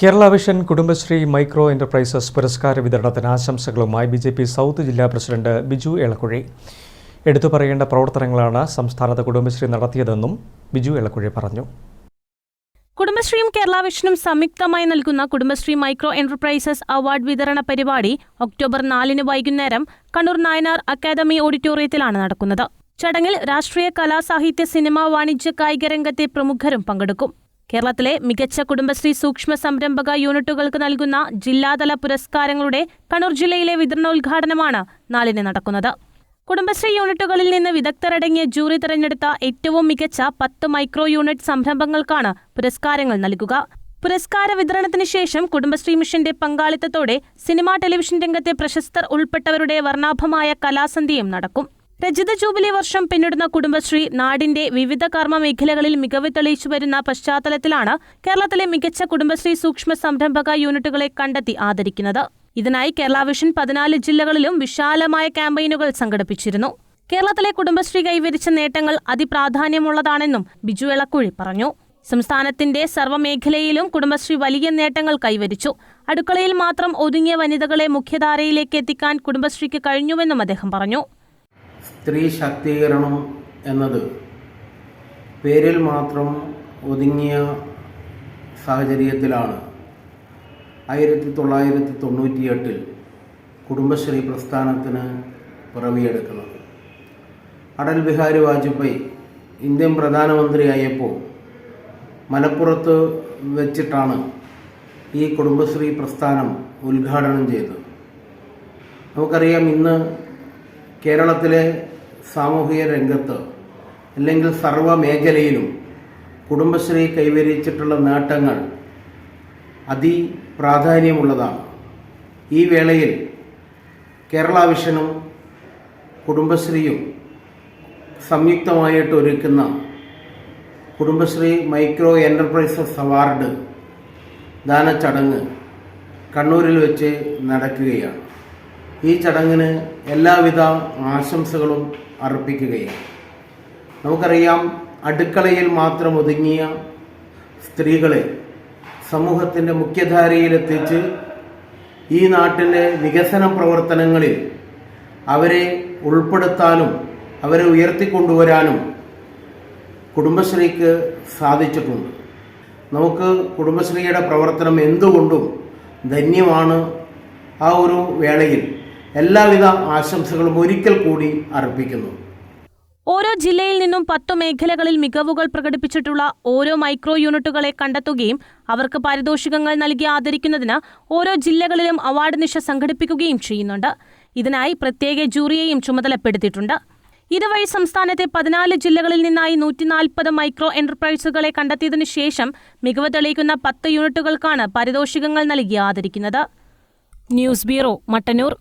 Kerala vision Kudumbashree micro enterprises പുരസ്കാര വിതരണത്തിന് ആശംസകളുമായി ബി ജെ പി സൗത്ത് ജില്ലാ പ്രസിഡന്റ് ബിജു എളക്കുഴി എടുത്തു പറയേണ്ട പ്രവർത്തനങ്ങളാണ് സംസ്ഥാനത്ത് കുടുംബശ്രീ നടത്തിയതെന്നും ബിജു എളക്കുഴി പറഞ്ഞു. കുടുംബശ്രീയും കേരള വിഷനും സംയുക്തമായി നൽകുന്ന കുടുംബശ്രീ മൈക്രോ എന്റർപ്രൈസസ് അവാർഡ് വിതരണ പരിപാടി ഒക്ടോബർ നാലിന് വൈകുന്നേരം കണ്ണൂർ നായനാർ അക്കാദമി ഓഡിറ്റോറിയത്തിലാണ് നടക്കുന്നത്. ചടങ്ങിൽ രാഷ്ട്രീയ കലാ സാഹിത്യ സിനിമ വാണിജ്യ കായിക രംഗത്തെ പ്രമുഖരും പങ്കെടുക്കും. കേരളത്തിലെ മികച്ച കുടുംബശ്രീ സൂക്ഷ്മ സംരംഭക യൂണിറ്റുകൾക്ക് നൽകുന്ന ജില്ലാതല പുരസ്കാരങ്ങളുടെ കണ്ണൂർ ജില്ലയിലെ വിതരണോദ്ഘാടനമാണ് നാലിന് നടക്കുന്നത്. കുടുംബശ്രീ യൂണിറ്റുകളിൽ നിന്ന് വിദഗ്ധരടങ്ങിയ ജൂറി തെരഞ്ഞെടുത്ത ഏറ്റവും മികച്ച പത്ത് മൈക്രോ യൂണിറ്റ് സംരംഭങ്ങൾക്കാണ് പുരസ്കാരങ്ങൾ നൽകുക. പുരസ്കാര വിതരണത്തിന് ശേഷം കുടുംബശ്രീ മിഷന്റെ പങ്കാളിത്തത്തോടെ സിനിമാ ടെലിവിഷൻ രംഗത്തെ പ്രശസ്തർ ഉൾപ്പെട്ടവരുടെ വർണാഭമായ കലാസന്ധ്യയും നടക്കും. രജത ജൂബിലി വർഷം പിന്നിടുന്ന കുടുംബശ്രീ നാടിന്റെ വിവിധ കർമ്മ മേഖലകളിൽ മികവ് തെളിയിച്ചു വരുന്ന പശ്ചാത്തലത്തിലാണ് കേരളത്തിലെ മികച്ച കുടുംബശ്രീ സൂക്ഷ്മ സംരംഭക യൂണിറ്റുകളെ കണ്ടെത്തി ആദരിക്കുന്നത്. ഇതിനായി കേരള വിഷൻ പതിനാല് ജില്ലകളിലും വിശാലമായ ക്യാമ്പയിനുകൾ സംഘടിപ്പിച്ചിരുന്നു. കേരളത്തിലെ കുടുംബശ്രീ കൈവരിച്ച നേട്ടങ്ങൾ അതിപ്രാധാന്യമുള്ളതാണെന്നും ബിജു എളക്കുഴി പറഞ്ഞു. സംസ്ഥാനത്തിന്റെ സർവമേഖലയിലും കുടുംബശ്രീ വലിയ നേട്ടങ്ങൾ കൈവരിച്ചു. അടുക്കളയിൽ മാത്രം ഒതുങ്ങിയ വനിതകളെ മുഖ്യധാരയിലേക്ക് എത്തിക്കാൻ കുടുംബശ്രീക്ക് കഴിഞ്ഞുവെന്നും അദ്ദേഹം പറഞ്ഞു. സ്ത്രീ ശാക്തീകരണം എന്നത് പേരിൽ മാത്രം ഒതുങ്ങിയ സാഹചര്യത്തിലാണ്. ആയിരത്തി തൊള്ളായിരത്തി തൊണ്ണൂറ്റിയെട്ടിൽ കുടുംബശ്രീ പ്രസ്ഥാനത്തിന് പിറവിയെടുക്കുന്നത്. അടൽ ബിഹാരി വാജ്പേയി ഇന്ത്യൻ പ്രധാനമന്ത്രിയായപ്പോൾ മലപ്പുറത്ത് വെച്ചിട്ടാണ് ഈ കുടുംബശ്രീ പ്രസ്ഥാനം ഉദ്ഘാടനം ചെയ്തത്. നമുക്കറിയാം ഇന്ന് കേരളത്തിലെ സാമൂഹിക രംഗത്ത് അല്ലെങ്കിൽ സർവ മേഖലയിലും കുടുംബശ്രീ കൈവരിച്ചിട്ടുള്ള നേട്ടങ്ങൾ അതിപ്രാധാന്യമുള്ളതാണ്. ഈ വേളയിൽ കേരള വിഷനും കുടുംബശ്രീയും സംയുക്തമായിട്ട് ഒരുക്കുന്ന കുടുംബശ്രീ മൈക്രോ എന്റർപ്രൈസസ് അവാർഡ് ദാന ചടങ്ങ് കണ്ണൂരിൽ വെച്ച് നടക്കുകയാണ്. ഈ ചടങ്ങിന് എല്ലാവിധ ആശംസകളും അർപ്പിക്കുകയാണ് നമുക്കറിയാം അടുക്കളയിൽ മാത്രം ഒതുങ്ങിയ സ്ത്രീകളെ സമൂഹത്തിന്റെ മുഖ്യധാരയിലെത്തിച്ച് ഈ നാട്ടിലെ വികസന പ്രവർത്തനങ്ങളിൽ അവരെ ഉൾപ്പെടുത്താനും അവരെ ഉയർത്തിക്കൊണ്ടുവരാനും കുടുംബശ്രീക്ക് സാധിച്ചിട്ടുണ്ട്. നമുക്ക് കുടുംബശ്രീയുടെ പ്രവർത്തനം എന്തുകൊണ്ടും ധന്യമാണ് ആ ഒരു വേളയിൽ. എല്ലാവിധ ആശംസകളും ഒരിക്കൽ കൂടി അർപ്പിക്കുന്നു. ഓരോ ജില്ലയിൽ നിന്നും പത്തു മേഖലകളിൽ മികവുകൾ പ്രകടിപ്പിച്ചിട്ടുള്ള ഓരോ മൈക്രോ യൂണിറ്റുകളെ കണ്ടെത്തുകയും അവർക്ക് പാരിതോഷികങ്ങൾ നൽകി ആദരിക്കുന്നതിന് ഓരോ ജില്ലകളിലും അവാർഡ് നിശ സംഘടിപ്പിക്കുകയും ചെയ്യുന്നുണ്ട്. ഇതിനായി പ്രത്യേക ജൂറിയെയും ചുമതലപ്പെടുത്തിയിട്ടുണ്ട്. ഇതുവഴി സംസ്ഥാനത്തെ പതിനാല് ജില്ലകളിൽ നിന്നായി നൂറ്റിനാൽപ്പത് മൈക്രോ എന്റർപ്രൈസുകളെ കണ്ടെത്തിയതിനു ശേഷം മികവ് തെളിയിക്കുന്ന പത്ത് യൂണിറ്റുകൾക്കാണ് പാരിതോഷികങ്ങൾ നൽകി ആദരിക്കുന്നത്. News bureau Mattannur.